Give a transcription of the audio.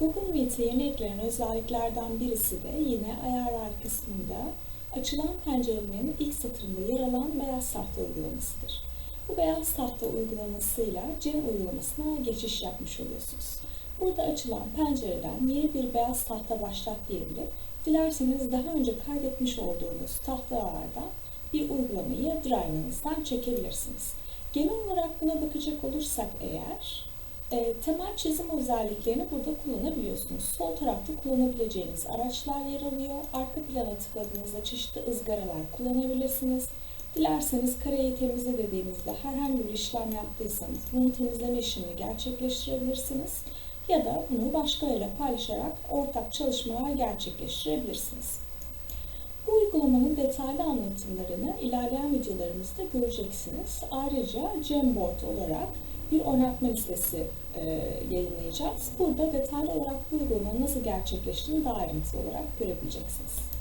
Google Meet'e yeni eklenen özelliklerden birisi de yine ayarlar kısmında açılan pencerelerin ilk satırında yer alan beyaz tahta uygulamasıdır. Bu beyaz tahta uygulamasıyla Cem uygulamasına geçiş yapmış oluyorsunuz. Burada açılan pencereden yeni bir beyaz tahta başlat diyebilip dilerseniz daha önce kaydetmiş olduğunuz tahtalardan bir uygulamayı Drive'ınızdan çekebilirsiniz. Genel olarak buna bakacak olursak eğer e, temel çizim özelliklerini burada kullanabiliyorsunuz. Sol tarafta kullanabileceğiniz araçlar yer alıyor. Arka plana tıkladığınızda çeşitli ızgaralar kullanabilirsiniz. Dilerseniz kareyi temizle dediğinizde herhangi bir işlem yaptıysanız bunu temizleme işlemini gerçekleştirebilirsiniz. Ya da bunu başkalarıyla paylaşarak ortak çalışmalar gerçekleştirebilirsiniz. Bu uygulamanın detaylı anlatımlarını ilerleyen videolarımızda göreceksiniz. Ayrıca Jamboard olarak bir oynatma listesi e, yayınlayacağız. Burada detaylı olarak bu uygulamanın nasıl gerçekleştiğini daha ayrıntılı olarak görebileceksiniz.